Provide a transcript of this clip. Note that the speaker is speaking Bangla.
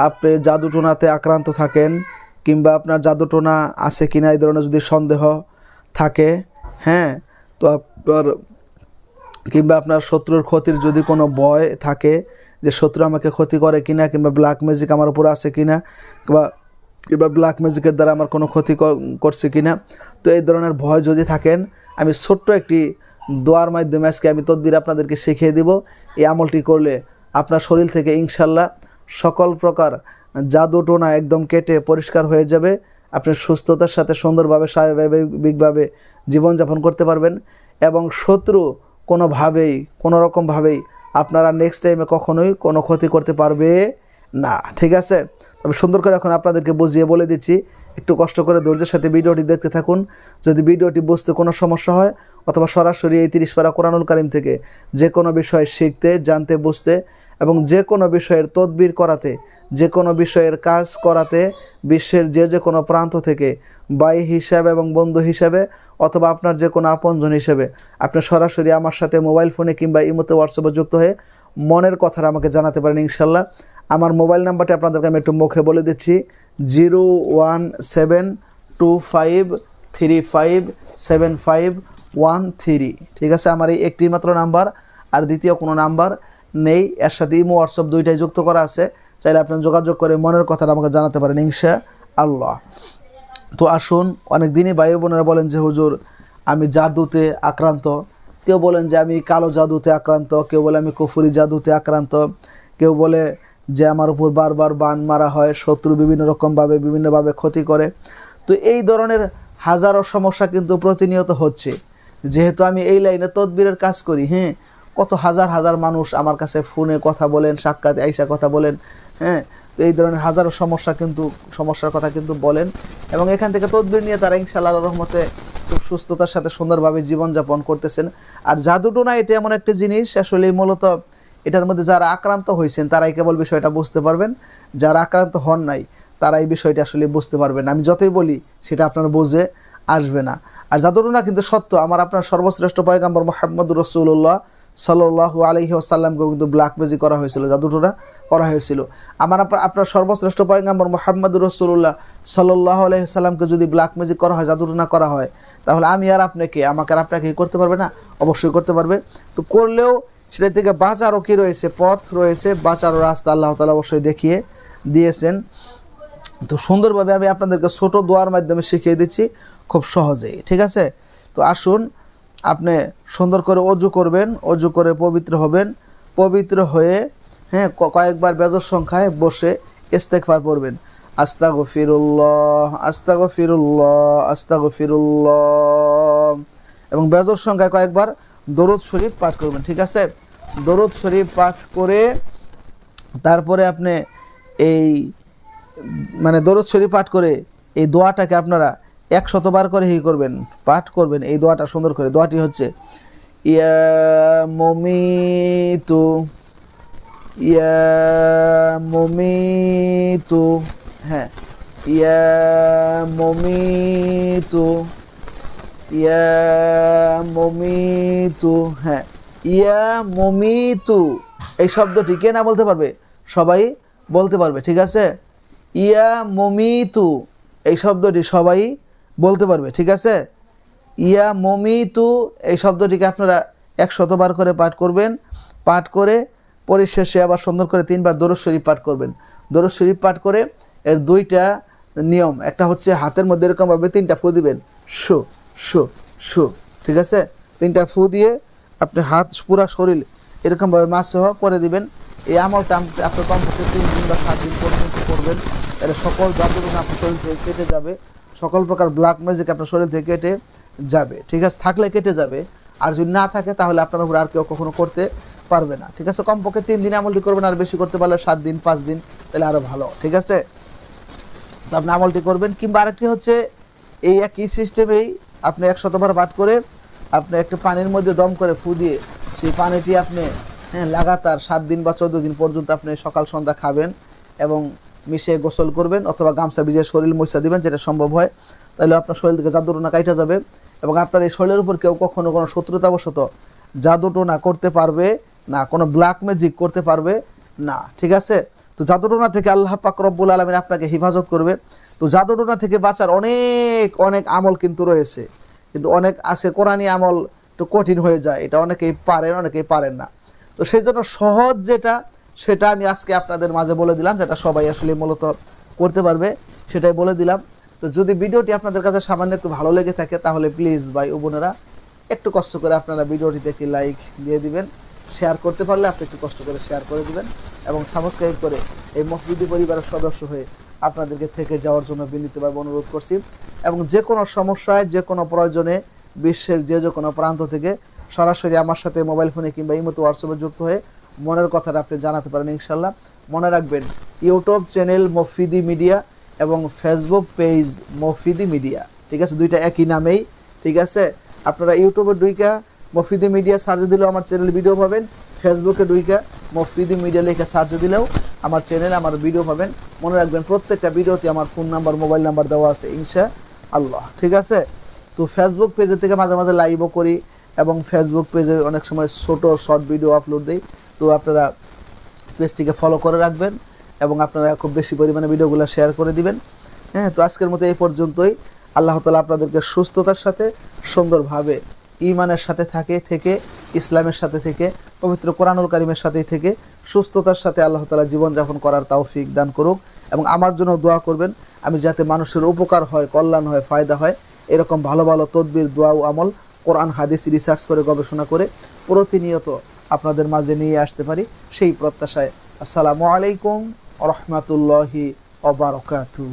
আপনি জাদুটোনাতে আক্রান্ত থাকেন কিংবা আপনার জাদুটোনা আছে কিনা এই ধরনের যদি সন্দেহ থাকে হ্যাঁ তো আপনার কিংবা আপনার শত্রুর ক্ষতির যদি কোনো ভয় থাকে যে শত্রু আমাকে ক্ষতি করে কিনা, কিংবা ব্ল্যাক ম্যাজিক আমার উপর আছে কিনা, কিংবা কিংবা ব্ল্যাক ম্যাজিকের দ্বারা আমার কোনো ক্ষতি ক- করছে কিনা, তো এই ধরনের ভয় যদি থাকেন, আমি ছোট্ট একটি দোয়ার মাধ্যমে আজকে আমি তদবির আপনাদেরকে শিখিয়ে দিব। এই আমলটি করলে আপনার শরীর থেকে ইনশাল্লাহ সকল প্রকার জাদু টোনা একদম কেটে পরিষ্কার হয়ে যাবে। আপনি সুস্থতার সাথে সুন্দরভাবে, স্বাভাবিকভাবে জীবনযাপন করতে পারবেন এবং শত্রু কোনোভাবেই কোনো রকমভাবেই আপনারা নেক্সট টাইমে কখনোই কোনো ক্ষতি করতে পারবে না, ঠিক আছে? তবে সুন্দর করে এখন আপনাদেরকে বুঝিয়ে বলে দিচ্ছি, একটু কষ্ট করে ধৈর্যের সাথে ভিডিওটি দেখতে থাকুন। যদি ভিডিওটি বুঝতে কোনো সমস্যা হয়, অথবা সরাসরি এই তিরিশ পারা কোরআনুল কারিম থেকে যে কোনো বিষয় শিখতে, জানতে, বুঝতে এবং যে কোনো বিষয়ের তদবির করাতে, যে কোনো বিষয়ের কাজ করাতে বিশ্বের যে যে কোনো প্রান্ত থেকে বাই হিসাবে এবং বন্ধু হিসাবে অথবা আপনার যে কোনো আপনজন হিসেবে আপনি সরাসরি আমার সাথে মোবাইল ফোনে কিংবা ইমোতে হোয়াটসঅ্যাপে যুক্ত হয়ে মনের কথাটা আমাকে জানাতে পারেন ইনশাল্লাহ। আমার মোবাইল নাম্বারটি আপনাদেরকে আমি একটু মুখে বলে দিচ্ছি, zero one seven two five three five seven five one three. ঠিক আছে, আমার এই একটি মাত্র নাম্বার, আর দ্বিতীয় কোনো নাম্বার নেই এর সাথে ইমো, হোয়াটসঅ্যাপ দুইটাই যুক্ত করা আছে। চাইলে আপনি যোগাযোগ করে মনের কথাটা আমাকে জানাতে পারেন ইনশা আল্লাহ তো আসুন, অনেক দিনই ভাই বোনেরা বলেন যে, হুজুর, আমি জাদুতে আক্রান্ত। কেউ বলেন যে, আমি কালো জাদুতে আক্রান্ত। কেউ বলে, আমি কুফুরি জাদুতে আক্রান্ত। কেউ বলে যে আমার উপর বারবার বান মারা হয়, শত্রু বিভিন্ন রকমভাবে, বিভিন্নভাবে ক্ষতি করে। তো এই ধরনের হাজারো সমস্যা কিন্তু প্রতিনিয়ত হচ্ছে। যেহেতু আমি এই লাইনে তদবিরের কাজ করি হ্যাঁ কত হাজার হাজার মানুষ আমার কাছে ফোনে কথা বলেন, সাক্ষাৎ আইসা কথা বলেন হ্যাঁ তো এই ধরনের হাজারো সমস্যা কিন্তু, সমস্যার কথা কিন্তু বলেন। এবং এখান থেকে তদবির নিয়ে তারা ইনশাআল্লাহ রহমতে খুব সুস্থতার সাথে সুন্দরভাবে জীবনযাপন করতেছেন। আর জাদুটোনা এটা এমন একটা জিনিস আসলে মূলত এটার মধ্যে যারা আক্রান্ত হয়েছেন, তারাই কেবল বিষয়টা বুঝতে পারবেন। যারা আক্রান্ত হন নাই তারা এই বিষয়টা আসলে বুঝতে পারবেন। আমি যতই বলি, সেটা আপনার বুঝে আসবে না। আর জাদুটোনা কিন্তু সত্য, আমার আপনার সর্বশ্রেষ্ঠ পয়গাম্বর মোহাম্মদ রসুল্লাহ সাল্লাহ আলহি আসাল্লামকেও কিন্তু ব্ল্যাক মেজি করা হয়েছিল জাদুটোনা করা হয়েছিল। আমার আপনার আপনার সর্বশ্রেষ্ঠ পয়গাম্বর মোহাম্মদ রসুল্লাহ সাল্লাহ আলহি সাল্লামকে যদি ব্ল্যাক মেজিক করা হয় জাদুটোনা করা হয়, তাহলে আমি আর আপনাকে আমাকে আর আপনাকে করতে পারবে না? অবশ্যই করতে পারবে। তো করলেও সেটা থেকে বাঁচারও কি রয়েছে? পথ রয়েছে, বাঁচারও রাস্তা আল্লাহ তালা অবশ্যই দেখিয়ে দিয়েছেন। তো সুন্দরভাবে আমি আপনাদেরকে ছোট দোয়ার মাধ্যমে শিখিয়ে দিচ্ছি, খুব সহজেই, ঠিক আছে? তো আসুন, আপনি সুন্দর করে অজু করবেন, অজু করে পবিত্র হবেন, পবিত্র হয়ে হ্যাঁ কয়েকবার বেজর সংখ্যায় বসে ইস্তেকফার পড়বেন। আস্তা গফিরুল্লাহ আস্তা গফিরুল্লাহ আস্তা গফিরুল্লাহ এবং বেজর সংখ্যায় কয়েকবার দরুদ শরীফ পাঠ করবেন, ঠিক আছে? দরুদ শরীফ পাঠ করে তারপরে আপনি এই মানে দরুদ শরীফ পাঠ করে এই দোয়াটাকে আপনারা এক শতবার করে ই করবেন, পাঠ করবেন, এই দোয়াটা সুন্দর করে। দোয়াটি হচ্ছে, ইয়া মমিতু ইয়া মমিতু হ্যাঁ ইয়া মমিতু। ইয়া মমিতু হ্যাঁ ইয়া এই শব্দটি কে না বলতে পারবে? সবাই বলতে পারবে, ঠিক আছে? ইয়া মমিতু, এই শব্দটি সবাই বলতে পারবে, ঠিক আছে? ইয়া মমিতু, এই শব্দটিকে আপনারা এক শতবার করে পাঠ করবেন। পাঠ করে পরিশেষে আবার সুন্দর করে তিনবার দরজ শরীফ পাঠ করবেন। দরজ শরীফ পাঠ করে এর দুইটা নিয়ম, একটা হচ্ছে হাতের মধ্যে এরকমভাবে তিনটা ফু দিবেন। শু। শু শু, ঠিক আছে? তিনটা ফু দিয়ে আপনি হাত, পুরা শরীর এরকমভাবে মাছ সহ করে দিবেন। এই আমলটা আপ- আপনি কমপক্ষে তিন দিন বা সাত দিন পর্যন্ত করবেন। এর সকল জাদুগুলো আপনার শরীর থেকে কেটে যাবে। সকল প্রকার ব্ল্যাক ম্যাজিক আপনার শরীর থেকে কেটে যাবে, ঠিক আছে? থাকলে কেটে যাবে। আর যদি না থাকে, তাহলে আপনার উপর আর কেউ কখনো করতে পারবে না, ঠিক আছে? কমপক্ষে তিন দিন আমলটি করবেন, আর বেশি করতে পারলে সাত দিন, পাঁচ দিন, তাহলে আরও ভালো, ঠিক আছে? তো আপনি আমলটি করবেন। কিংবা আরেকটি হচ্ছে, এই একই সিস্টেমেই আপনি এক একশতবার পাঠ করে আপনি একটা পানির মধ্যে দম করে ফু দিয়ে সেই পানিটি আপনি হ্যাঁ লাগাতার সাত দিন বা চোদ্দ দিন পর্যন্ত আপনি সকাল সন্ধ্যা খাবেন এবং মিশিয়ে গোসল করবেন অথবা গামছা ভিজিয়ে শরীর মশা দিবেন যেটা সম্ভব হয়। তাহলে আপনার শরীর থেকে জাদুটোনা কাইটা যাবে এবং আপনার এই শরীরের উপর কেউ কখনো কোনো শত্রুতাবশত জাদুটোনা করতে পারবে না, কোনো ব্ল্যাক ম্যাজিক করতে পারবে না, ঠিক আছে? তো জাদুটোনা থেকে আল্লাহ পাক রব্বুল আলমিন আপনাকে হেফাজত করবে। তো জাদুটোনা থেকে বাঁচার অনেক অনেক আমল কিন্তু রয়েছে। কিন্তু অনেক আছে কোরআনী আমল একটু কঠিন হয়ে যায়, এটা অনেকেই পারেন অনেকেই পারেন না। তো সেই জন্য সহজ যেটা, সেটা আমি আজকে আপনাদের মাঝে বলে দিলাম, যেটা সবাই আসলে মূলত করতে পারবে, সেটাই বলে দিলাম। তো যদি ভিডিওটি আপনাদের কাছে সামান্য একটু ভালো লেগে থাকে, তাহলে প্লিজ ভাই ও বোনেরা, একটু কষ্ট করে আপনারা ভিডিওটিতে একটি লাইক দিয়ে দিবেন। শেয়ার করতে পারলে আপনি একটু কষ্ট করে শেয়ার করে দিবেন এবং সাবস্ক্রাইব করে এই মসজিদি পরিবারের সদস্য হয়ে আপনাদেরকে থেকে যাওয়ার জন্য বিনীতভাবে অনুরোধ করছি। এবং যে কোনো সমস্যায়, যে কোনো প্রয়োজনে বিশ্বের যে যে কোনো প্রান্ত থেকে সরাসরি আমার সাথে মোবাইল ফোনে কিংবা ইমতো হোয়াটসঅ্যাপে যুক্ত হয়ে মনের কথাটা আপনি জানাতে পারেন ইনশাল্লাহ মনে রাখবেন, ইউটিউব চ্যানেল মফিদি মিডিয়া এবং ফেসবুক পেজ মফিদি মিডিয়া। ঠিক আছে? দুইটা একই নামেই। ঠিক আছে? আপনারা ইউটিউবে দুইটা মফিদি মিডিয়া সার্চ দিলেও আমার চ্যানেল ভিডিও পাবেন। ফেসবুকে দুইকা মফিদি মিডিয়া লিখে সার্চ দিলেও আমার চ্যানেল আমার ভিডিও পাবেন। মনে রাখবেন প্রত্যেকটা ভিডিওতে আমার ফোন নাম্বার মোবাইল নাম্বার দেওয়া আছে ইনশা আল্লাহ ঠিক আছে? তো ফেসবুক পেজের থেকে মাঝে মাঝে লাইভও করি এবং ফেসবুক পেজে অনেক সময় ছোট শর্ট ভিডিও আপলোড দিই। তো আপনারা পেজটিকে ফলো করে রাখবেন এবং আপনারা খুব বেশি পরিমাণে ভিডিওগুলো শেয়ার করে দিবেন। হ্যাঁ তো আজকের মতো এই পর্যন্তই। আল্লাহ তালা আপনাদেরকে সুস্থতার সাথে, সুন্দরভাবে ইমানের সাথে থাকে, থেকে, ইসলামের সাথে থেকে পবিত্র কোরআনুল কারিমের সাথেই থেকে সুস্থতার সাথে আল্লাহ তালা জীবনযাপন করার তৌফিক দান করুক এবং আমার জন্য দোয়া করবেন, আমি যাতে মানুষের উপকার হয়, কল্যাণ হয়, ফায়দা হয়, এরকম ভালো ভালো তদবির, দোয়া ও আমল কোরআন, হাদিস রিসার্চ করে, গবেষণা করে প্রতিনিয়ত আপনাদের মাঝে নিয়ে আসতে পারি সেই প্রত্যাশায়। আসসালামু আলাইকুম রহমতুল্লাহি অবরকাতু